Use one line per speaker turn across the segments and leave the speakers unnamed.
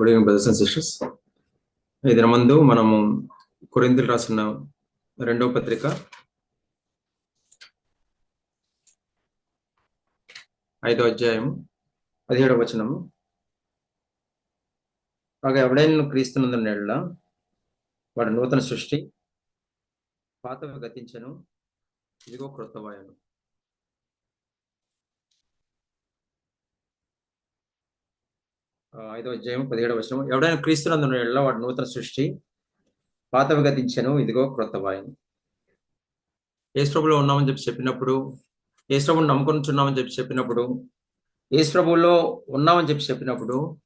Good evening brothers and sisters ఈ దినమందు మనము కొరిందులు రాసిన రెండవ పత్రిక. ఐదో అధ్యాయం పదిహేడవ వచనము. కాగా ఎవడైనా క్రీస్తునందునేళ్ళ వాడు నూతన సృష్టి పాతవ గతించను ఇదిగో క్రొత్తవాయను ఐదవ ఐదో అధ్యాయం పదిహేడవ వచనం ఎవడైనా క్రీస్తునందున ఎడల వాడు నూతన సృష్టి పాతవి గతించను ఇదిగో క్రొత్త వాయిని. ఏసుప్రభులో ఉన్నామని చెప్పి చెప్పినప్పుడు ఏసుప్రభుని నమ్ముకుంటున్నామని చెప్పి చెప్పినప్పుడు ఏసుప్రభులో ఉన్నామని చెప్పి చెప్పినప్పుడు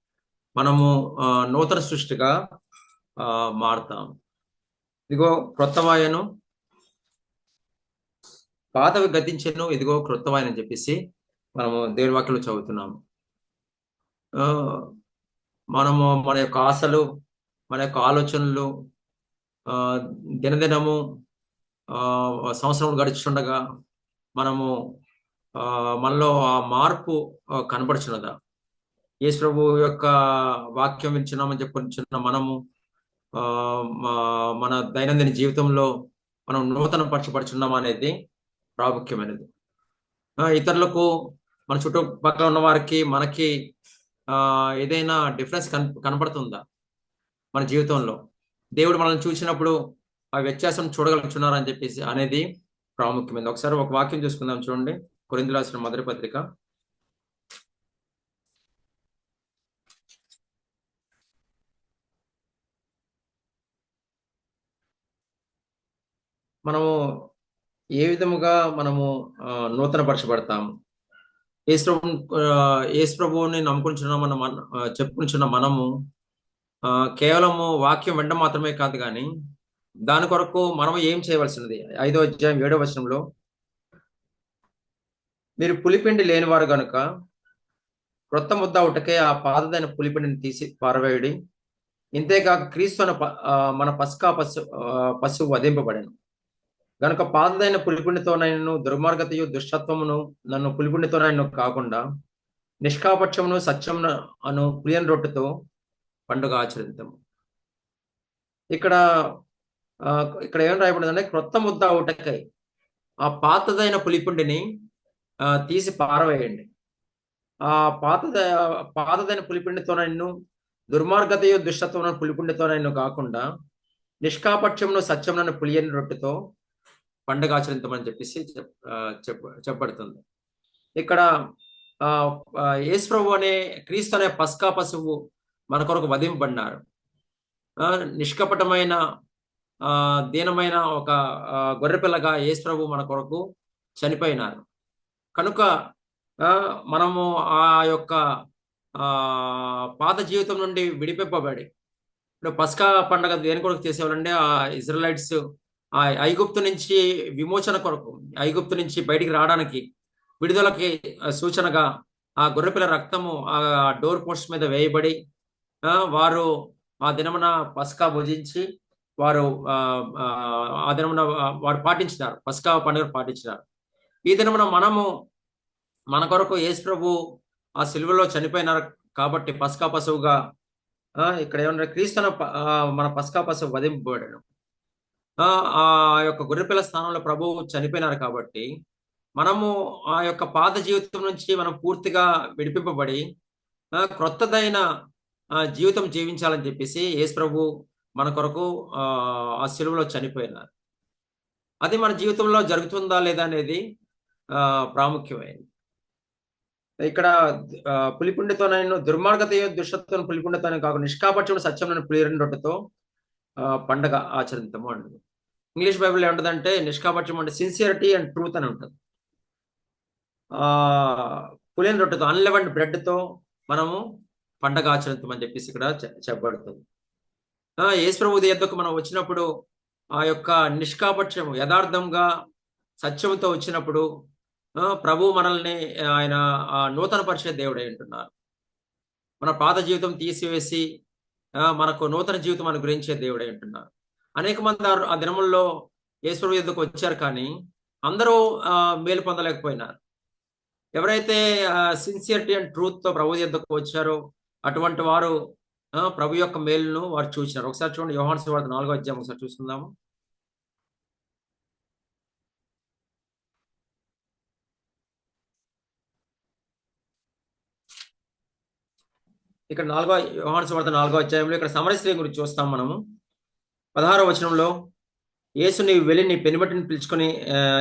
మనము నూతన సృష్టిగా ఆ, మారుతాం. ఇదిగో క్రొత్త వాయను. పాతవి గతించను. ఇదిగో క్రొత్త వాయను అని చెప్పేసి మనము దేవుని వాక్యలో చదువుతున్నాము. ఆ, మనము మన యొక్క ఆశలు మన యొక్క ఆలోచనలు దినదినము సంవత్సరం గడుచుండగా మనము మనలో ఆ మార్పు కనపడుచున్నదా కనబడుచున్నదా? యేసు ప్రభు యొక్క వాక్యం వింటున్నామని చెప్పుకున్న మనము ఆ, మా- మన దైనందిన జీవితంలో మనం నూతన పరచపడుచున్నాం అనేది ప్రాముఖ్యమైనది. ఇతరులకు మన చుట్టుపక్కల ఉన్న వారికి మనకి ఏదైనా డిఫరెన్స్ కన్ కనపడుతుందా మన జీవితంలో? దేవుడు మనల్ని చూసినప్పుడు ఆ వ్యత్యాసం చూడగలుగుతున్నారని చెప్పేసి అనేది ప్రాముఖ్యమైనది ఒకసారి ఒక వాక్యం చూసుకుందాం చూడండి. కొరిందులు రాసిన మొదటి పత్రిక. మనము ఏ విధముగా మనము నూతన పరచబడతాము యేసు ప్రభు యేసు ప్రభువుని నమ్ముకుంటున్న మనం చెప్పుకుంటున్న మనము కేవలము వాక్యం వెంట మాత్రమే కాదు కానీ దాని కొరకు మనం ఏం చేయవలసినది? ఐదో అధ్యాయం ఏడో వచనంలో మీరు పులిపిండి లేనివారు గనుక క్రొత్త ముద్ద ఒకటకే ఆ పాతదైన పులిపిండిని తీసి పారవేయడి ఇంతేకాక క్రీస్తు ప- మన పస్కా పశు పశువు వధింపబడను. గనుక పాతదైన పులిపిండితోనైనను దుర్మార్గతయు దుష్టత్వమును నన్ను పులిపిండితోనైనా కాకుండా నిష్కాపక్షమును సత్యమును అను పులియన్ రొట్టెతో పండుగ ఆచరిద్దాము ఇక్కడ ఆ, ఇక్కడ ఏం రాయబడిందంటే క్రొత్త ముద్ద ఒకటకై ఆ పాతదైన పులిపిండిని ఆ, తీసి పారవేయండి. ఆ పాతద పాతదైన పులిపిండితోనైను దుర్మార్గతయు దుష్టత్వమును పులిపిండితోనైనా కాకుండా నిష్కాపక్షమును సత్యమును పులియని రొట్టెతో పండుగ ఆచరించమని చెప్పేసి చెప్ చెప్ప చెప్పబడుతుంది. ఇక్కడ ఆ యేసు ప్రభు అనే క్రీస్తు అనే పస్కా పశువు మన కొరకు వధింపబడినారు. నిష్కపటమైన ఆ దీనమైన ఒక గొర్రెపిల్లగా యేసు ప్రభు మన కొరకు చనిపోయినారు. కనుక ఆ, మనము ఆ యొక్క పాత జీవితం నుండి విడిపింపబడి ఇప్పుడు పస్కా పండగ దేని కొరకు చేసేవాళ్ళంటే ఆ ఇజ్రాయలైట్స్ ఆ ఐగుప్తు నుంచి విమోచన కొరకు ఐగుప్తు నుంచి బయటికి రావడానికి విడుదలకి సూచనగా ఆ గొర్రెపిల్ల రక్తము ఆ డోర్ పోస్ట్ మీద వేయబడి ఆ, వారు ఆ దినమున పస్కా భుజించి వారు ఆ ఆ, దినమున వారు పాటించినారు. పస్కా పండుగ పాటించినారు. ఈ దినమున మనము మన కొరకు యేసు ప్రభు ఆ సిలువలో చనిపోయినారు కాబట్టి పస్కా పశువుగా ఇక్కడ ఏమన్నా క్రీస్తున మన పస్కా పశువు వధింపబడను ఆ ఆ యొక్క గొర్రెపిల్ల స్థానంలో ప్రభువు చనిపోయినారు కాబట్టి మనము ఆ యొక్క పాత జీవితం నుంచి మనం పూర్తిగా విడిపింపబడి ఆ, క్రొత్తదైన జీవితం జీవించాలని చెప్పేసి యేసు ప్రభు మన కొరకు ఆ ఆ చనిపోయినారు. అది మన జీవితంలో జరుగుతుందా లేదా అనేది ఆ ప్రాముఖ్యమైనది. ఇక్కడ ఆ, పులిపుండితోనైనా దుర్మార్గత దుష్టత్వం పులిపుండితోనే కాకుండా నిష్కాపక్షం సత్యం పులిరని రొట్టెతో పండగ ఆచరించము అంటుంది. ఇంగ్లీష్ బైబిల్ ఏముంటుందంటే నిష్కాపక్షం అంటే సిన్సియరిటీ అండ్ ట్రూత్ అని ఉంటుంది. ఆ పులియన్ రొట్టెతో అన్లెవెండ్ బ్రెడ్తో మనము పండగ ఆచరిద్దామని చెప్పేసి ఇక్కడ చెప్పబడుతుంది. ఆ, యేసు ఎద్దకు మనం వచ్చినప్పుడు ఆ యొక్క నిష్కాపక్షము యథార్థంగా సత్యంతో వచ్చినప్పుడు ఆ, ప్రభు మనల్ని ఆయన ఆ, నూతన పరిచయ దేవుడై ఉంటున్నారు. మన పాత జీవితం తీసివేసి మనకు నూతన జీవితం అనుగ్రహించే దేవుడై ఉంటున్నారు. అనేక మంది ఆ- దినముల్లో ఈశ్వరు ఎందుకు వచ్చారు కానీ అందరూ మేలు పొందలేకపోయినారు. ఎవరైతే సిన్సియరిటీ అండ్ ట్రూత్తో ప్రభు ఎందుకు వచ్చారో అటువంటి వారు ప్రభు యొక్క మేలును వారు చూసినారు ఒకసారి చూడండి యోహాన్ సువార్త నాలుగో అధ్యాయం ఒకసారి చూసుకుందాము. ఇక్కడ నాలుగో వ్యవహార సువార్త నాలుగో అధ్యాయంలో ఇక్కడ సమరస్త్రీ గురించి చూస్తాం మనము. పదహారో వచనంలో యేసు నీవు వెళ్ళి నీ పెనిమిటిని పిలుచుకొని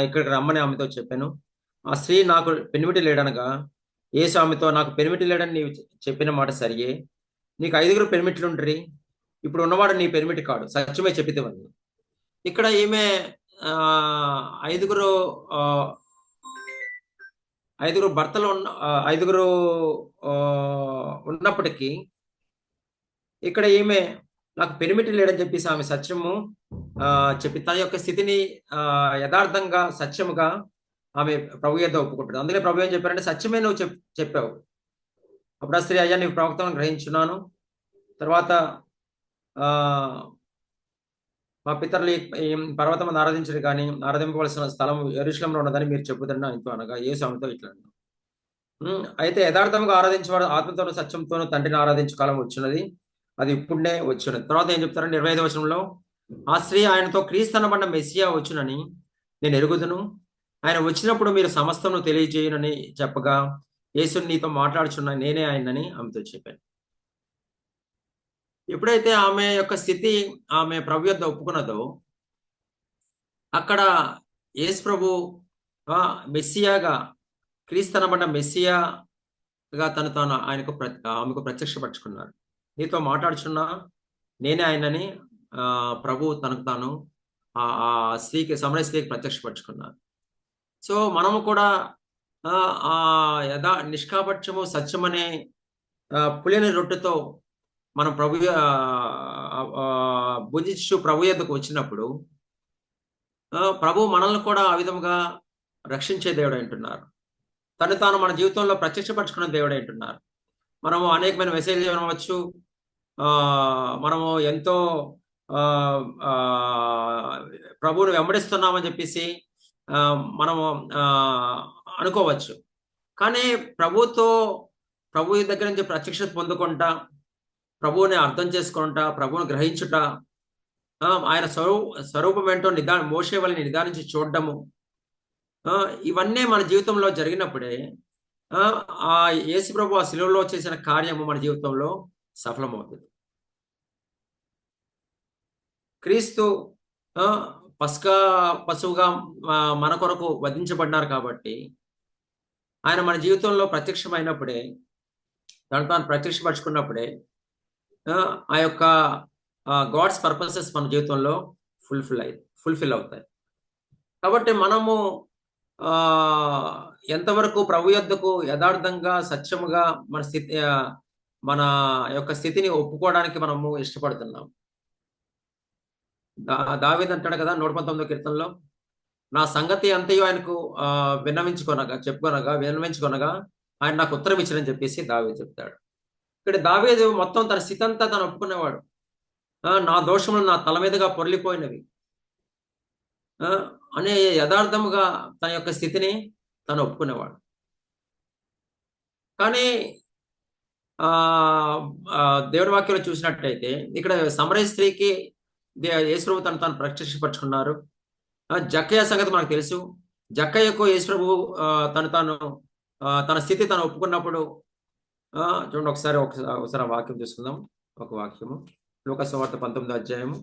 ఇక్కడికి రమ్మని ఆమెతో చెప్పాను. ఆ స్త్రీ నాకు పెనిమిటి లేడనగా యేసు ఆమెతో నాకు పెనిమిటి లేడని నీవు చెప్పిన మాట సరియే. నీకు ఐదుగురు పెనిమిట్లు ఉంటారు ఇప్పుడు ఉన్నవాడు నీ పెనిమిటి కాడు. సత్యమే చెప్పితేవని ఇక్కడ ఈమె ఆ, ఐదుగురు ఆ, ఐదుగురు భర్తలు ఉన్న ఐదుగురు ఆ, ఉన్నప్పటికీ ఇక్కడ ఈమె నాకు పెనిమిటి లేడని చెప్పేసి ఆమె సత్యము ఆ, చెప్పి తన యొక్క స్థితిని యథార్థంగా సత్యముగా ఆమె ప్రభు యొద్ద ఒప్పుకుంటుంది. అందుకే ప్రభు ఏం చెప్పారంటే సత్యమే నువ్వు చెప్ చెప్పావు. అప్పుడు ఆ స్త్రీ అయ్యా నీ ప్రవక్తను గ్రహించున్నాను. తర్వాత ఆ మా పితరులు ఈ పర్వతం ఆరాధించరు కానీ ఆరాధింపవలసిన స్థలం ఎరుశలంలో ఉన్నదని మీరు చెప్పుదండి ఆయనతో అనగా ఏ స్వామితో ఇట్లా అయితే యథార్థంగా ఆరాధించేవాడు ఆత్మతోనూ సత్యంతోనూ తండ్రిని ఆరాధించే కాలం వచ్చినది. అది ఇప్పుడే వచ్చినది. తర్వాత ఏం చెప్తారంటే ఇరవై ఐదు వచనంలో ఆ స్త్రీ ఆయనతో క్రీస్తనబడిన మెస్సియా వచ్చునని నేను ఎరుగుదును. ఆయన వచ్చినప్పుడు మీరు సమస్తను తెలియజేయనని చెప్పగా యేసుని నీతో మాట్లాడుచున్న నేనే ఆయనని ఆమెతో చెప్పాను. ఎప్పుడైతే ఆమె యొక్క స్థితి ఆమె ప్రభు యొద్ద ఒప్పుకున్నదో అక్కడ యేసు ప్రభు మెస్సియాగా క్రీస్తనబడ్డ మెస్సియాగా తను తాను ఆయనకు ప్ర ఆమెకు ప్రత్యక్షపరచుకున్నారు. నీతో మాట్లాడుచున్నా నేనే ఆయనని ప్రభు తనకు తాను ఆ స్త్రీకి సమర స్త్రీకి ప్రత్యక్షపరచుకున్నారు. సో మనము కూడా ఆ యథా నిష్కాపక్షము సత్యమనే పులిని రొట్టెతో మనం ప్రభు ఆ, భుజించు ప్రభు ఎద్దకు వచ్చినప్పుడు ప్రభు మనల్ని కూడా ఆ విధముగా రక్షించే దేవుడు అంటున్నారు తను తాను మన జీవితంలో ప్రత్యక్షపరచుకున్న దేవుడు అంటున్నారు మనము అనేకమైన మెసేజ్ వినవచ్చు. మనము ఎంతో ప్రభువుని వెంబడిస్తున్నామని చెప్పేసి మనము అనుకోవచ్చు. కానీ ప్రభుతో ప్రభు దగ్గర నుంచి ప్రత్యక్షత పొందుకుంటా ప్రభువుని అర్థం చేసుకుంటా ప్రభువుని గ్రహించుట ఆయన స్వరూ స్వరూపం ఏంటో నిదా మోసే వాళ్ళని నిదానించి చూడడము. ఇవన్నీ మన జీవితంలో జరిగినప్పుడే ఆ, యేసు ప్రభు ఆ శిలువలో చేసిన కార్యము మన జీవితంలో సఫలమవుతుంది. క్రీస్తు పసుక పశువుగా మన కొరకు వధించబడినారు కాబట్టి ఆయన మన జీవితంలో ప్రత్యక్షమైనప్పుడే తను తాను ప్రత్యక్షపరచుకున్నప్పుడే ఆ, యొక్క గాడ్స్ పర్పసెస్ మన జీవితంలో ఫుల్ఫిల్ అయి ఫుల్ఫిల్ అవుతాయి. కాబట్టి మనము ఆ ఎంతవరకు ప్రభు యొద్దకు యథార్థంగా సత్యముగా మన స్థితి మన యొక్క స్థితిని ఒప్పుకోవడానికి మనము ఇష్టపడుతున్నాం. దా అంటాడు కదా నూట పంతొమ్మిదో కీర్తనలో నా సంగతి అంతయో ఆయనకు విన్నవించుకొనగా చెప్పుకొనగా విన్నవించుకొనగా ఆయన నాకు ఉత్తరం ఇచ్చారని చెప్పేసి దావే చెప్తాడు. ఇక్కడ దావేదు మొత్తం తన స్థితి అంతా తను ఒప్పుకునేవాడు. నా దోషములు నా తల మీదుగా పొరలిపోయినవి. ఆ, అనే యథార్థముగా తన యొక్క స్థితిని తను ఒప్పుకునేవాడు. కానీ ఆ ఆ, వాక్యంలో చూసినట్టయితే ఇక్కడ సమరయ స్త్రీకి దే- యేసుప్రభు తను తాను ప్రత్యక్షపరుచుకున్నారు. జక్కయ్య సంగతి మనకు తెలుసు. జక్కయ్యకు యేసుప్రభు ఆ, తను తాను తన స్థితి తను ఒప్పుకున్నప్పుడు చూడండి ఒకసారి ఒకసారి ఒకసారి వాక్యం చూసుకుందాం ఒక వాక్యము. లోకస్ పంతొమ్మిది అధ్యాయము.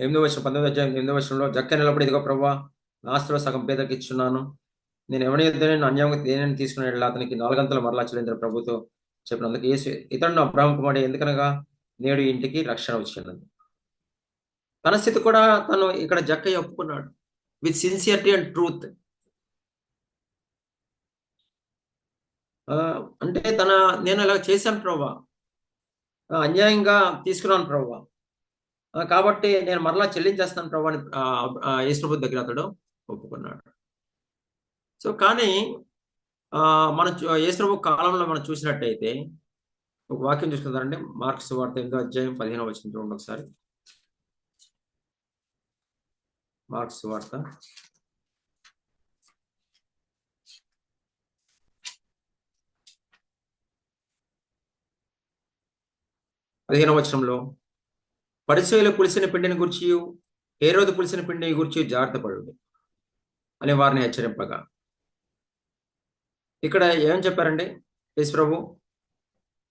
ఎనిమిదో వర్షం పంతొమ్మిది అధ్యాయం ఎనిమిదో వర్షంలో జక్క నిలబడి ఇదిగో ప్రభా నాస్తిలో సగం పేదకి ఇచ్చున్నాను. నేను ఎవరి నేను అన్యాయంగా దేనిని తీసుకునే అతనికి నాలుగంతల మరలా చెల్లించిన ప్రభుతో చెప్పినందుకు. ఏసు ఇతడు అబ్రాహం కుమారి ఎందుకనగా నేడు ఇంటికి రక్షణ వచ్చినది తన స్థితి కూడా తను ఇక్కడ జక్కయ్య ఒప్పుకున్నాడు. విత్ సిన్సియరిటీ అండ్ ట్రూత్ అంటే తన నేను ఇలా చేశాను ప్రభా అన్యాయంగా తీసుకున్నాను ప్రభా కాబట్టి నేను మరలా చెల్లించేస్తాను ప్రభా అని యేసుప్రభు దగ్గర అతడు ఒప్పుకున్నాడు. సో కానీ మన యేసుప్రభు కాలంలో మనం చూసినట్టయితే ఒక వాక్యం చూసుకుందారంటే మార్క్స్ వార్త ఎనిమిదో అధ్యాయం పదిహేను వచ్చిన చూడండి ఒకసారి. మార్క్స్ వార్త. పదిహేను వచనంలో పరిచయలు పులిసిన పిండిని గురించి ఏ రోజు పులిసిన పిండిని గురించి జాగ్రత్త పడండి అని వారిని హెచ్చరింపగా. ఇక్కడ ఏం చెప్పారండి? యేసు ప్రభు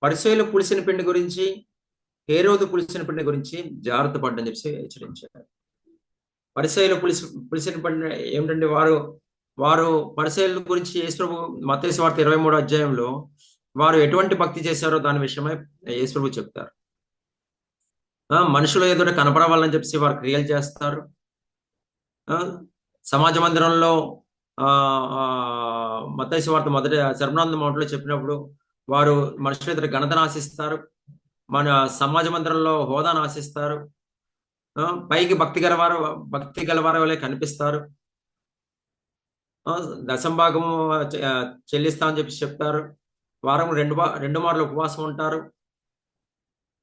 పరిచయలు పులిసిన పిండి గురించి హేరోదు పులిసిన పిండి గురించి జాగ్రత్త పడ్డని చెప్పి హెచ్చరించారు. పరిచయలు పులిసి పులిసిన పిండి ఏమిటంటే వారు వారు పరిచయల గురించి యేసుప్రభు మతేసు వార్త ఇరవై మూడు అధ్యాయంలో వారు ఎటువంటి భక్తి చేశారో దాని విషయమై యేసుప్రభు చెప్తారు. ఆ, మనుషుల ఎదుట కనపడవాలని చెప్పి వారు క్రియలు చేస్తారు. ఆ, సమాజ మందిరంలో ఆ మతేసు వార్త మొదటి శర్మనాథ మౌంట్లో చెప్పినప్పుడు వారు మనుషుల ఇద్దరు ఘనతను ఆశిస్తారు. మన సమాజ మందిరంలో హోదాను ఆశిస్తారు. పైకి భక్తి గలవారు భక్తి గలవారు వలె కనిపిస్తారు. దశంభాగము చెల్లిస్తా అని చెప్పి చెప్తారు. వారం రెండు రెండు మార్లు ఉపవాసం ఉంటారు.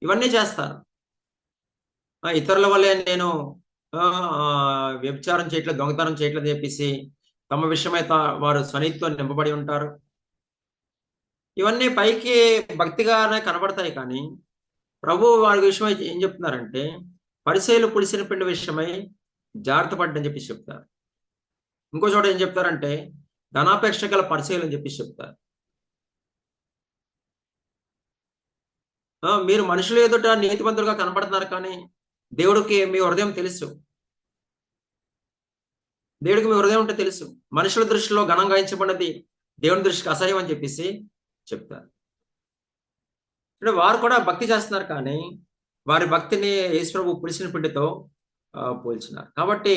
ఇవన్నీ చేస్తారు. ఇతరుల వల్లే నేను వ్యభిచారం చేయట్లేదు దొంగతనం చేయట్లేదు చెప్పేసి తమ విషయమై తా- వారు స్వనీతితో నింపబడి ఉంటారు. ఇవన్నీ పైకి భక్తిగానే కనబడతాయి కానీ ప్రభు వారి విషయమై ఏం చెప్తున్నారంటే పరిశీలు పులిసిన పిండి విషయమై జాగ్రత్త పడ్డని చెప్పి చెప్తారు. ఇంకో చోట ఏం చెప్తారంటే ధనాపేక్ష గల పరిచయలు అని చెప్పి చెప్తారు. మీరు మనుషులు ఎదుట నీతివంతులుగా కనబడుతున్నారు కానీ దేవుడికి మీ హృదయం తెలుసు. దేవుడికి మీ హృదయం ఉంటే తెలుసు. మనుషుల దృష్టిలో ఘనంగా ఎంచబడినది దేవుని దృష్టికి అసహ్యం అని చెప్పేసి చెప్తారు అంటే వారు కూడా భక్తి చేస్తున్నారు కానీ వారి భక్తిని యేసుప్రభు పులిసిన పిండితో పోల్చినారు. కాబట్టి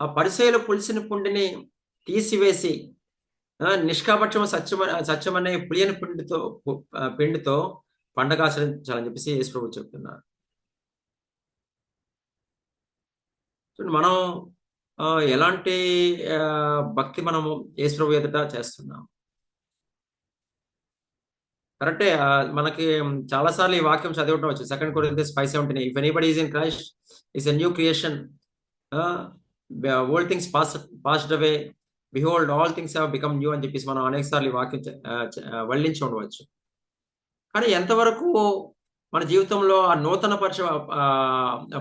ఆ పరిసయలు పులిసిన పిండిని తీసివేసి నిష్కాపక్షమ సత్యం సత్యమనే పులియని పిండితో పిండితో పండగ ఆచరించాలని చెప్పేసి యేసుప్రభు చెప్తున్నారు. మనం ఎలాంటి భక్తి మనము యేసుప్రభు ఎదుట చేస్తున్నాం కరెక్టే. మనకి మనకి చాలాసార్లు ఈ వాక్యం చదివటం వచ్చింది second Corinthians five seventeen if anybody is in Christ is a new creation old things pass passed away behold all things have become new అని చెప్పేసి మనం అనేక సార్లు ఈ వాక్యం వల్లించి ఉండవచ్చు. కానీ ఎంతవరకు మన జీవితంలో ఆ నూతన పరిచ ఆ,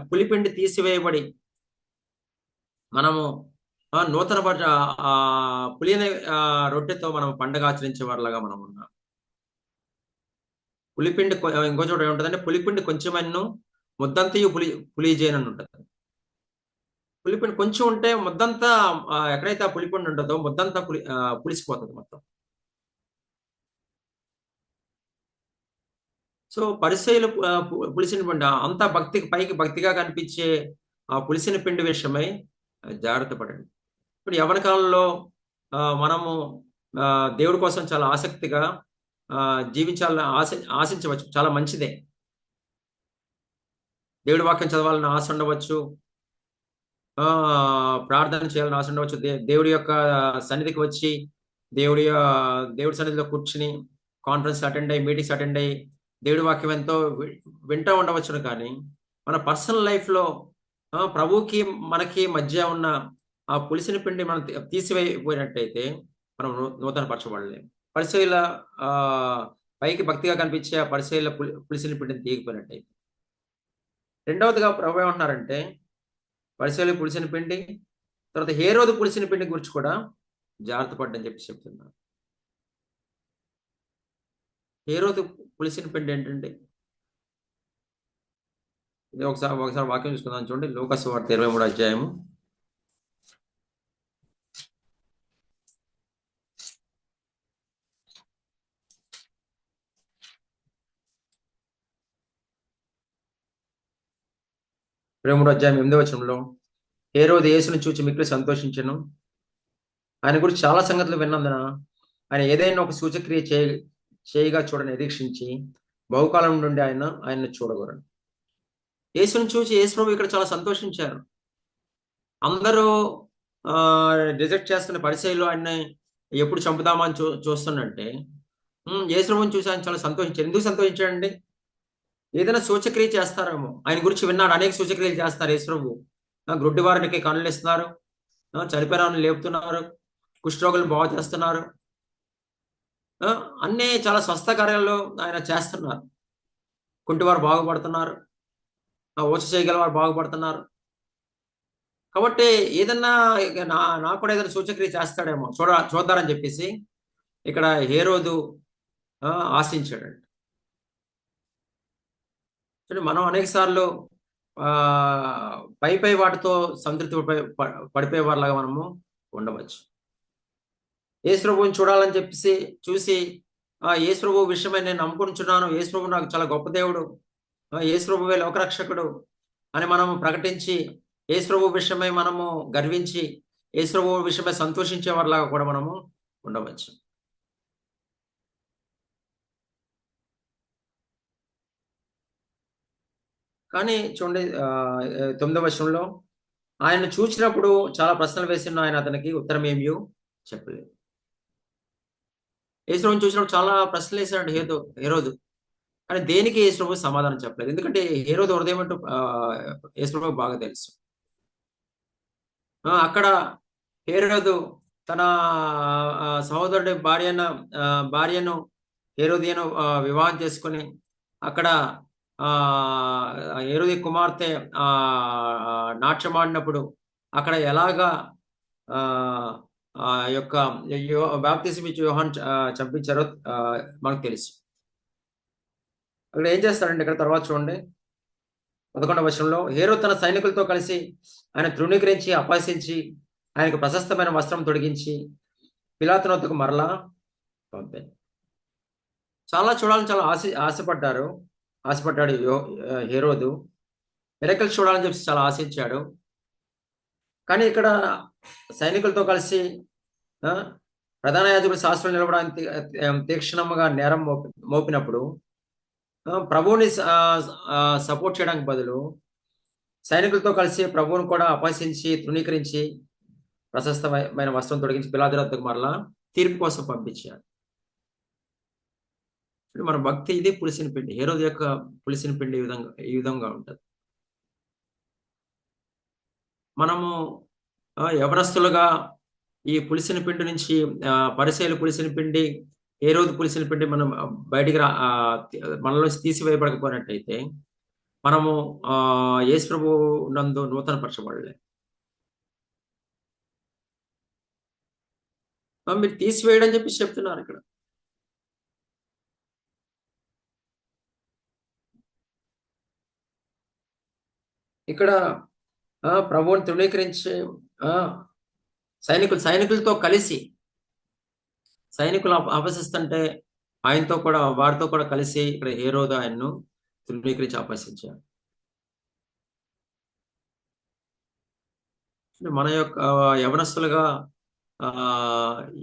పులిపిండి తీసివేయబడి మనము ఆ నూతన పరిచ ఆ పులిని రొట్టెతో మనం పండగ ఆచరించే వారిలాగా మనం ఉన్నాం. పులిపిండి ఇంకో చోట ఏముంటుందంటే పులిపిండి కొంచెమన్ను ముద్దంతయు పులి పులి అని ఉంటుంది పులిపిండి కొంచెం ఉంటే ముద్దంతా ఎక్కడైతే ఆ పులిపిండి ఉంటుందో ముద్దంతా పులి పులిసిపోతుంది మొత్తం. సో పరిచయలు పులిసిన పిండి అంత భక్తికి పైకి భక్తిగా కనిపించే ఆ పులిసిన పిండి విషయమై జాగ్రత్త పడండి. ఇప్పుడు యవన కాలంలో ఆ, మనము దేవుడి కోసం చాలా ఆసక్తిగా జీవించాలని ఆశ ఆశించవచ్చు. చాలా మంచిదే. దేవుడి వాక్యం చదవాలని ఆశ ఉండవచ్చు. ఆ ప్రార్థన చేయాలని ఆశ ఉండవచ్చు. దేవుడి యొక్క సన్నిధికి వచ్చి దేవుడి దేవుడి సన్నిధిలో కూర్చుని కాన్ఫరెన్స్ అటెండ్ అయ్యి మీటింగ్స్ అటెండ్ అయ్యి దేవుడి వాక్యం ఎంతో వి- వింటూ ఉండవచ్చును కానీ మన పర్సనల్ లైఫ్లో ప్రభువుకి మనకి మధ్య ఉన్న ఆ పులిసిన పిండి మనం తీ- తీసివేయపోయినట్టయితే మనం నూతన పరచబడలేము పరిశీల పైకి భక్తిగా కనిపించే ఆ పరిశీల పులిసిని పులిసిన పిండిని తీయకపోయినట్టయితే. రెండవదిగా ప్రభు ఏమంటున్నారంటే పరిశీలి పులిసిన పిండి తర్వాత ఏ రోజు పులిసిన పిండి గురించి కూడా జాగ్రత్త పడ్డని చెప్పి చెప్తున్నారు. ఏ రోజు పులిసిన పిండి ఏంటంటే ఇది ఒకసారి ఒకసారి వాక్యం చూసుకుందాం చూడండి. లోకస్ వార్త ఇరవై మూడు అధ్యాయము. ఇరవై మూడు అధ్యాయం ఎనిమిదో వచనంలో ఏ రోజు యేసును చూచి మిక్కులు సంతోషించను. ఆయన గురించి చాలా సంగతులు విన్నందున ఆయన ఏదైనా ఒక సూచక్రియ చేయ చేయగా చూడని నిరీక్షించి బహుకాలం నుండి ఆయన ఆయన్ను చూడగోరను. యేసును చూసి యేసు ఇక్కడ చాలా సంతోషించారు. అందరూ రిజెక్ట్ చేస్తున్న పరిచయలో ఆయన్ని ఎప్పుడు చంపుదామని చూ చూస్తున్నంటే ఉమ్, చూసి ఆయన చాలా సంతోషించారు. ఎందుకు సంతోషించాడండి? ఏదైనా సూచక్రియ చేస్తారేమో. ఆయన గురించి విన్నాడు. అనేక సూచక్రియలు చేస్తారు యేసుప్రభు. గ్రుడ్డి వారికి కనులు ఇస్తున్నారు. చనిపోయిన వాళ్ళని లేపుతున్నారు. కుష్ఠరోగులను బాగు చేస్తున్నారు. అన్నీ చాలా స్వస్థ కార్యాలు ఆయన చేస్తున్నారు. కుంటివారు బాగుపడుతున్నారు. ఓచ ఊచ చేయగల వారు బాగుపడుతున్నారు. కాబట్టి ఏదన్నా నా నాకు కూడా ఏదైనా సూచక్రియ చేస్తాడేమో. చూడ చూద్దారని చెప్పేసి ఇక్కడ హేరోదు రోజు ఆశించాడండి చూడండి మనం అనేక సార్లు ఆ పై పై వాటితో సంతృప్తి పడిపోయే- వారిలాగా మనము ఉండవచ్చు. ఏసుప్రభుని చూడాలని చెప్పేసి చూసి ఏసుప్రభు విషయమై నేను నమ్ముకుంటున్నాను ఏసుప్రభు నాకు చాలా గొప్ప దేవుడు ఏసుప్రభువే లోకరక్షకుడు అని మనము ప్రకటించి ఏసుప్రభు విషయమై మనము గర్వించి ఏసుప్రభు విషయమై సంతోషించే వారిలాగా కూడా మనము ఉండవచ్చు. కానీ చూడండి తొమ్మిదవ వర్షంలో ఆయన చూసినప్పుడు చాలా ప్రశ్నలు వేసిన ఆయన అతనికి ఉత్తరం ఏమీ చెప్పలేదు. యేసుప్రభుని చూసినప్పుడు చాలా ప్రశ్నలు వేసాడు హేదో హేరోదు. కానీ దేనికి యేసుప్రభు సమాధానం చెప్పలేదు? ఎందుకంటే హేరోదు హృదయం అంటూ యేసుప్రభు బాగా తెలుసు. ఆ, అక్కడ హేరోదు తన సహోదరుడి భార్యను భార్యను హేరోదియను వివాహం చేసుకుని అక్కడ ఆ కుమార్తె ఆ నాట్యమాడినప్పుడు అక్కడ ఎలాగా ఆ యొక్క బాప్తిసం ఇచ్చి యోహాన్ చంపించారో మనకు తెలుసు. అక్కడ ఏం చేస్తారండి ఇక్కడ తర్వాత చూడండి. పదకొండవ వర్షంలో హేరో తన సైనికులతో కలిసి ఆయన తృణీకరించి అపహసించి ఆయనకు ప్రశస్తమైన వస్త్రం తొడిగించి పిలాతనొద్దకు మరలా పంపారు. చాలా చూడాలని చాలా ఆశ ఆశపడ్డారు. ఆశపడ్డాడు యో హీరోదు. మిరకల్ చూడాలని చెప్పి చాలా ఆశించాడు. కానీ ఇక్కడ సైనికులతో కలిసి ఆ, ప్రధాన యాజకుడు శాస్త్రం నిలబడానికి తీక్షణంగా నేరం మోపి మోపినప్పుడు ప్రభువుని సపోర్ట్ చేయడానికి బదులు సైనికులతో కలిసి ప్రభువుని కూడా అపహసించి తృణీకరించి ప్రశస్తమైన వస్త్రం తొడిగించి పిలాదురద్దకు మరలా తీర్పు కోసం పంపించాడు మన భక్తి ఇది పులిసిన పిండి. ఏ రోజు యొక్క పులిసిన పిండి ఈ విధంగా ఈ విధంగా ఉంటుంది. మనము ఎవరస్తులుగా ఈ పులిసిన పిండి నుంచి పరిశైలు పులిసిన పిండి ఏ రోజు పులిసిన పిండి మనం బయటికి రా మనలో తీసివేయబడకపోయినట్టయితే మనము ఆ యేసు ప్రభు నందు నూతన పరచబడలే మీరు తీసివేయడం చెప్పి చెప్తున్నారు ఇక్కడ. ఇక్కడ ఆ, ప్రభువుని తృణీకరించే ఆ, సైనికులు సైనికులతో కలిసి సైనికులు అప- ఆయనతో కూడా వారితో కూడా కలిసి ఇక్కడ హీరో ఆయన్ను తృణీకరించి అపహసించారు. మన యొక్క యవనస్తులుగా ఆ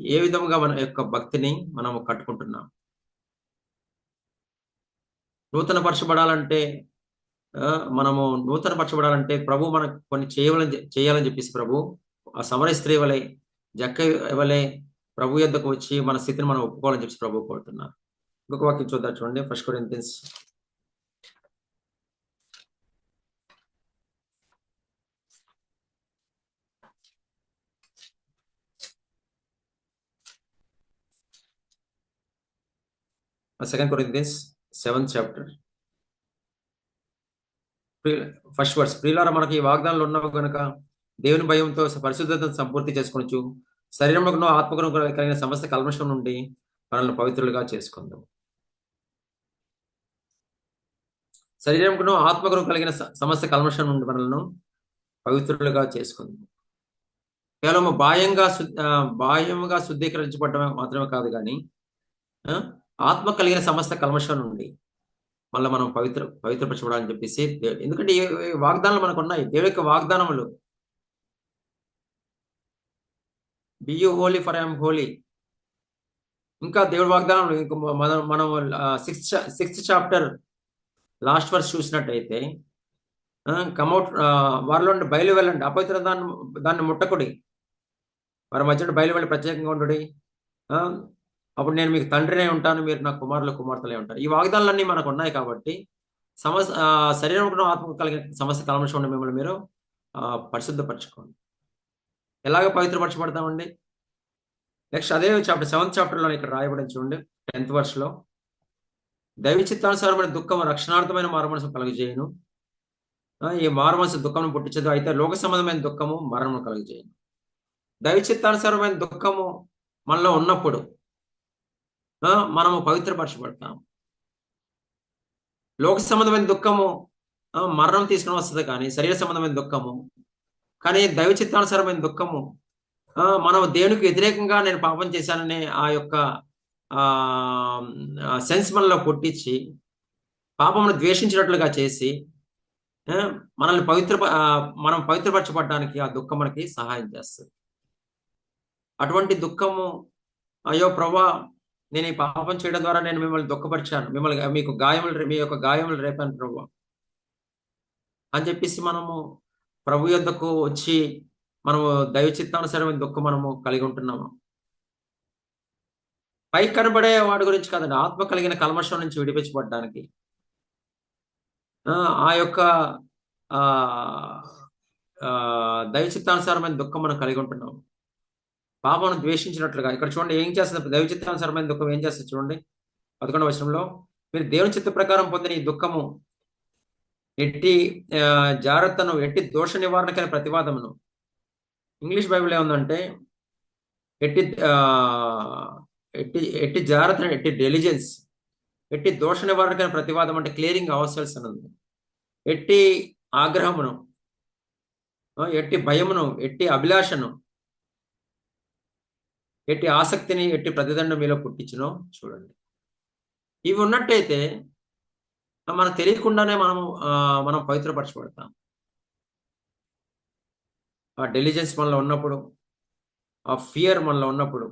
ఏ విధంగా మన యొక్క భక్తిని మనం కట్టుకుంటున్నాం? నూతన పరచబడాలంటే మనము నూతన పరచబడాలంటే ప్రభు మనకు కొన్ని చేయాలని చేయాలని చెప్పేసి ప్రభు ఆ సమర స్త్రీ వలె జక్క వలె ప్రభు యొద్దకు వచ్చి మన స్థితిని మనం ఒప్పుకోవాలని చెప్పి ప్రభు కోరుతున్నారు. ఇంకొక వాక్యం చూద్దాం చూడండి first Corinthians second Corinthians seventh chapter first verse ప్రియులార మనకి ఈ వాగ్దానాలు ఉన్నావు కనుక దేవుని భయంతో పరిశుద్ధతను సంపూర్తి చేసుకొనొచ్చు శరీరంలో ఆత్మకును కలిగిన సమస్త కల్మషం నుండి మనల్ని పవిత్రులుగా చేసుకుందాం. శరీరంకునో ఆత్మకును కలిగిన సమస్త కల్మషం నుండి మనల్ని పవిత్రులుగా చేసుకుందాం. కేవలం బాహ్యంగా శుద్ధ ఆ, మాత్రమే కాదు కానీ ఆత్మ కలిగిన సమస్త కల్మషం నుండి మళ్ళీ మనం పవిత్ర పవిత్రపరచబడాలని చెప్పేసి ఎందుకంటే వాగ్దానాలు మనకు ఉన్నాయి దేవుడి యొక్క వాగ్దానములు. Be you holy for I am holy ఇంకా దేవుడి వాగ్దానములు ఇంకా మనం మనం sixth sixth chapter last verse చూసినట్టయితే కమౌట్ వారిలో బయలు వెళ్ళండి. అపవిత్ర దాన్ని దాన్ని ముట్టకుడి. వారి మధ్యలో బయలు వెళ్ళి ప్రత్యేకంగా ఉండడి. అప్పుడు నేను మీకు తండ్రినే ఉంటాను మీరు నా కుమారులు కుమార్తెలే ఉంటారు. ఈ వాగ్దానాలన్నీ మనకు ఉన్నాయి కాబట్టి సమస్య శరీరం ఆత్మ కలిగిన సమస్య కలమషం మిమ్మల్ని మీరు పరిశుద్ధపరచుకోండి. ఎలాగ పవిత్రపరచబడతామండి? నెక్స్ట్ అదే చాప్టర్ సెవెంత్ చాప్టర్లో ఇక్కడ రాయబడి చూడండి టెన్త్ వర్స్లో దైవ చిత్తానుసారమైన దుఃఖం రక్షణార్థమైన మారుమనసు కలుగజేయను. ఈ మారుమనసు దుఃఖం పుట్టించదు అయితే లోక సంబంధమైన దుఃఖము మరణము కలుగజేయను. దైవ చిత్తానుసారమైన దుఃఖము మనలో ఉన్నప్పుడు మనము పవిత్రపరచబడతాం. లోక సంబంధమైన దుఃఖము మరణం తీసుకుని వస్తుంది కానీ శరీర సంబంధమైన దుఃఖము కానీ దైవ చిత్తానుసారమైన దుఃఖము మనం దేవునికి వ్యతిరేకంగా నేను పాపం చేశాననే ఆ యొక్క ఆ సెన్స్ మనలో పుట్టించి పాపమును ద్వేషించినట్లుగా చేసి మనల్ని పవిత్ర మనం పవిత్రపరచబడడానికి ఆ దుఃఖం మనకి సహాయం చేస్తుంది. అటువంటి దుఃఖము అయ్యో ప్రభా నేను ఈ పాపం చేయడం ద్వారా నేను మిమ్మల్ని దుఃఖపరిచాను. మిమ్మల్ని మీకు గాయములు మీ యొక్క గాయములు రేపాను ప్రభు. అని చెప్పేసి మనము ప్రభు యొద్దకు వచ్చి మనము దైవ చిత్తానుసారమైన దుఃఖం మనము కలిగి ఉంటున్నాము. పై కనబడే వాడి గురించి కాదండి. ఆత్మ కలిగిన కల్మషం నుంచి విడిపించబడడానికి. ఆ, ఆ యొక్క దైవ చిత్తానుసారమైన దుఃఖం మనం కలిగి ఉంటున్నాము. పాపను ద్వేషించినట్లుగా. ఇక్కడ చూడండి ఏం చేస్తుంది? దైవచిత్తానుసరమైన దుఃఖం ఏం చేస్తుంది చూడండి? పదకొండవ వచనంలో మీరు దేవుని చిత్త ప్రకారం పొందిన ఈ దుఃఖము ఎట్టి జాగ్రత్తను ఎట్టి దోష నివారణకైన ప్రతివాదమును. ఇంగ్లీష్ బైబిల్ ఏముందంటే ఎట్టి ఎట్టి ఎట్టి జాగ్రత్త ఎట్టి డెలిజెన్స్ ఎట్టి దోష నివారణకైన ప్రతివాదం అంటే క్లియరింగ్ అవసల్స్ అని ఉంది ఎట్టి ఆగ్రహమును ఎట్టి భయమును ఎట్టి అభిలాషను ఎట్టి ఆసక్తిని ఎట్టి ప్రతిదండం మీలో పుట్టించినో చూడండి. ఇవి ఉన్నట్టయితే మనకు తెలియకుండానే మనము మనం పవిత్రపరచబడతాం. ఆ డెలిజెన్స్ మనలో ఉన్నప్పుడు ఆ ఫియర్ మనలో ఉన్నప్పుడు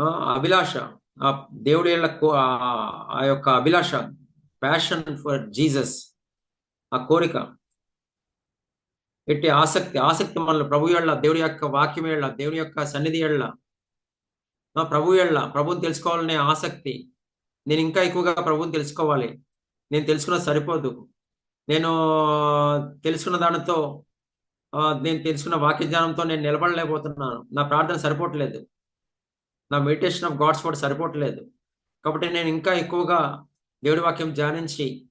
ఆ అభిలాష ఆ దేవుడి ఆ- ఆ యొక్క అభిలాష ప్యాషన్ ఫర్ జీసస్ ఆ కోరిక ఎట్టి ఆసక్తి ఆసక్తి మనల్ని ప్రభు ఎళ్ళ దేవుడి యొక్క వాక్యం ఎళ్ళ దేవుడి యొక్క సన్నిధి ఎళ్ళ ఆ ప్రభు ఎళ్ళ ప్రభుని తెలుసుకోవాలనే ఆసక్తి. నేను ఇంకా ఎక్కువగా ప్రభుని తెలుసుకోవాలి. నేను తెలుసుకున్న సరిపోదు. నేను తెలుసుకున్న దానితో నేను తెలుసుకున్న వాక్య జ్ఞానంతో నేను నిలబడలేకపోతున్నాను. నా ప్రార్థన సరిపోవట్లేదు. నా మెడిటేషన్ ఆఫ్ గాడ్స్ వర్డ్ సరిపోవట్లేదు. కాబట్టి నేను ఇంకా ఎక్కువగా దేవుడి వాక్యం ధ్యానించి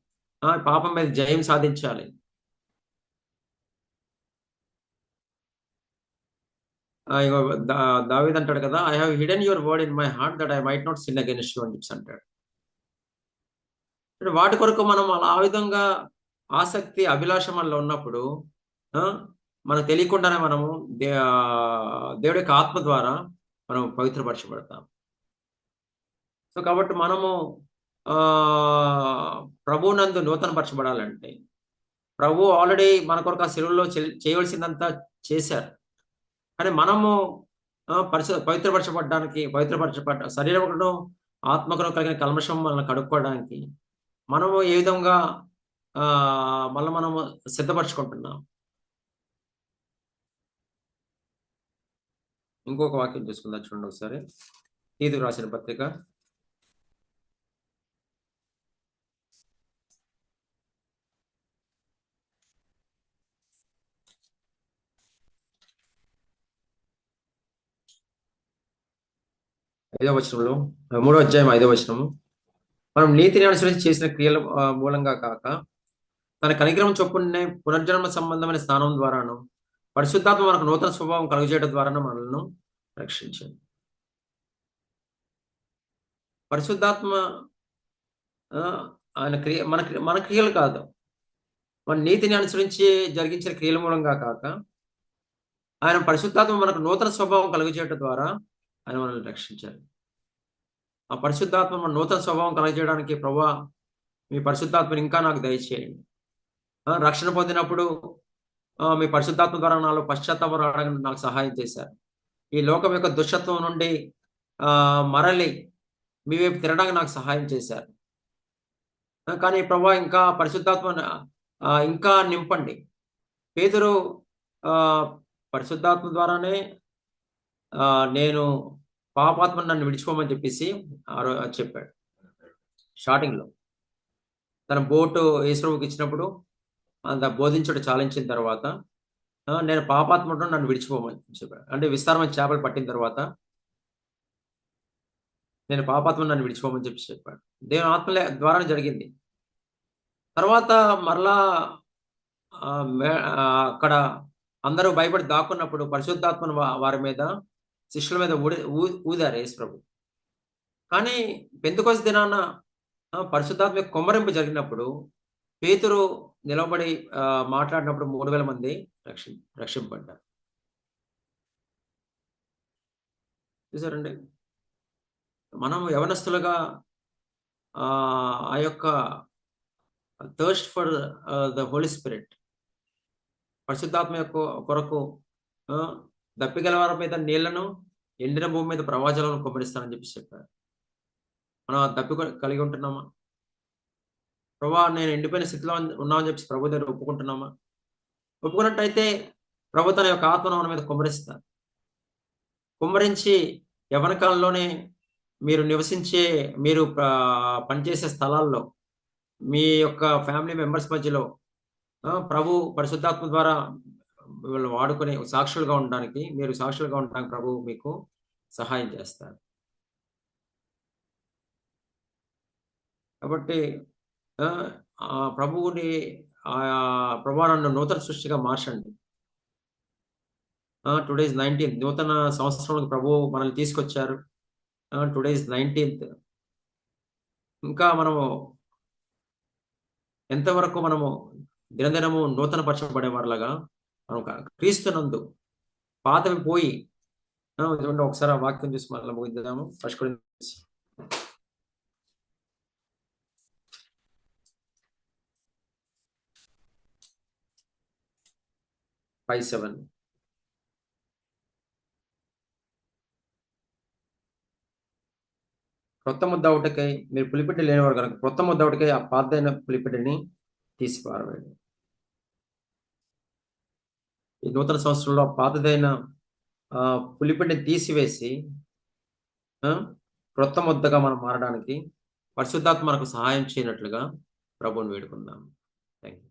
పాపం మీద జయం సాధించాలి ఆ, ఇగో దా- దావీద్ అంటాడు కదా I have hidden your word in my heart that I might not sin against you అని చెప్పి అంటాడు. వాటి కొరకు మనం అలా ఆ విధంగా ఆసక్తి అభిలాష మనలో ఉన్నప్పుడు మనకు తెలియకుండానే మనము దే ఆ, దేవుడి యొక్క ఆత్మ ద్వారా మనం పవిత్రపరచబడతాం. సో కాబట్టి మనము ఆ ప్రభునందు నూతన పరచబడాలంటే ప్రభు ఆల్రెడీ మన కొరకు ఆ సెలవులో చేయవలసిందంతా చేశారు. కానీ మనము పరిశు పవిత్రపరచబడడానికి పవిత్రపరచబడ్డ శరీరం ఆత్మకును కలిగిన కల్మషం మనల్ని కడుక్కోవడానికి మనము ఏ విధంగా ఆ మళ్ళీ మనము సిద్ధపరచుకుంటున్నాం? ఇంకొక వాక్యం చూసుకుందాం చూడండి ఒకసారి. ఇది రాసిన పత్రిక. ఐదో వచనంలో మూడో అధ్యాయం ఐదో వచనము మనం నీతిని అనుసరించి చేసిన క్రియల మూలంగా కాక తన కనిగ్రహం చొప్పునే పునర్జన్మ సంబంధమైన స్నానం ద్వారాను పరిశుద్ధాత్మ మనకు నూతన స్వభావం కలుగజేయడం ద్వారాను మనల్ని రక్షించింది పరిశుద్ధాత్మ ఆయన క్రియ మన మన క్రియలు కాదు. మన నీతిని అనుసరించి జరిగించిన క్రియల మూలంగా కాక ఆయన పరిశుద్ధాత్మ మనకు నూతన స్వభావం కలుగజేయటం ద్వారా ఆయన మనల్ని రక్షించారు. ఆ పరిశుద్ధాత్మ మన నూతన స్వభావం కలగజేయడానికి ప్రభా మీ పరిశుద్ధాత్మని ఇంకా నాకు దయచేయండి. రక్షణ పొందినప్పుడు ఆ, మీ పరిశుద్ధాత్మ ద్వారా నాలో పశ్చాత్తాపం రావడానికి నాకు సహాయం చేశారు. ఈ లోకం యొక్క దుష్టత్వం నుండి మరలి మీ వైపు తినడానికి నాకు సహాయం చేశారు. కానీ ప్రభా ఇంకా పరిశుద్ధాత్మ ఇంకా నింపండి. పేదరు ఆ పరిశుద్ధాత్మ ద్వారానే నేను పాపాత్మ నన్ను విడిచిపోమని చెప్పేసి చెప్పాడు. స్టార్టింగ్లో. తన బోటు యేసుప్రభుకి ఇచ్చినప్పుడు అంత బోధించడం చాలించిన తర్వాత నేను పాపాత్ముడు నన్ను విడిచిపోమని చెప్పాడు. అంటే విస్తారమైన చేపలు పట్టిన తర్వాత నేను పాపాత్ముడు నన్ను విడిచిపోమని చెప్పి చెప్పాడు. దేవుని ఆత్మ ద్వారా జరిగింది. తర్వాత మరలా మే- అక్కడ అందరూ భయపడి దాక్కున్నప్పుడు పరిశుద్ధాత్మను వారి మీద శిష్యుల మీద ఊడి ఊదారు యేసు ప్రభు కానీ పెంతుకొసి దినాన పరిశుద్ధాత్మ కొమ్మరింపు జరిగినప్పుడు పేతురు నిలబడి మాట్లాడినప్పుడు మూడు వేల మంది రక్షి రక్షింపడ్డారు చూసారండి? మనం యవనస్తులుగా ఆ ఆ యొక్క thirst for the holy spirit పరిశుద్ధాత్మ యొక్క కొరకు ఆ, దప్పిగల వారి మీద నీళ్ళను ఎండిన భూమి మీద ప్రవాచాలను కుమ్మరిస్తానని చెప్పి చెప్పారు. మనం దప్పి కలిగి ఉంటున్నామా? ప్రభా నేను ఎండిపోయిన స్థితిలో ఉన్నామని చెప్పి ప్రభు దగ్గర ఒప్పుకుంటున్నామా? ఒప్పుకున్నట్టయితే ప్రభు తన యొక్క ఆత్మను మన మీద కుమ్మరిస్తారు కుమ్మరించి యవన కాలంలోనే మీరు నివసించే మీరు పనిచేసే స్థలాల్లో మీ యొక్క ఫ్యామిలీ మెంబర్స్ మధ్యలో ప్రభు పరిశుద్ధాత్మ ద్వారా మిమ్మల్ని వాడుకునే సాక్షులుగా ఉండడానికి మీరు సాక్షులుగా ఉండడానికి ప్రభు మీకు సహాయం చేస్తారు. కాబట్టి ఆ, ప్రభువుని ఆ ప్రభు నన్ను నూతన సృష్టిగా మార్చండి. టుడేస్ నైన్టీన్త్ నూతన సంవత్సరంలో ప్రభు మనల్ని తీసుకొచ్చారు. టుడేస్ నైన్టీన్త్ ఇంకా మనము ఎంతవరకు మనము దినదినము నూతన పరచబడే మనం క్రీస్తునందు పాతవి పోయి ఒకసారి ఆ వాక్యం చూసి మళ్ళీ ముగిద్దాము. ఫస్ట్ ఫైవ్ సెవెన్ క్రొత్త ముద్ద ఒకటికై మీరు పులిపెట్టి లేనివారు కనుక క్రొత్త ముద్ద ఒకటికై ఆ పాతైన పులిపెట్టిని తీసి పారవేయండి ఈ నూతన సంవత్సరంలో పాతదైన ఆ తీసివేసి క్రొత్త ముద్దగా మనం మారడానికి పరిశుద్ధాత్మ మనకు సహాయం చేయనట్లుగా ప్రభుని వేడుకుందాం. Thank you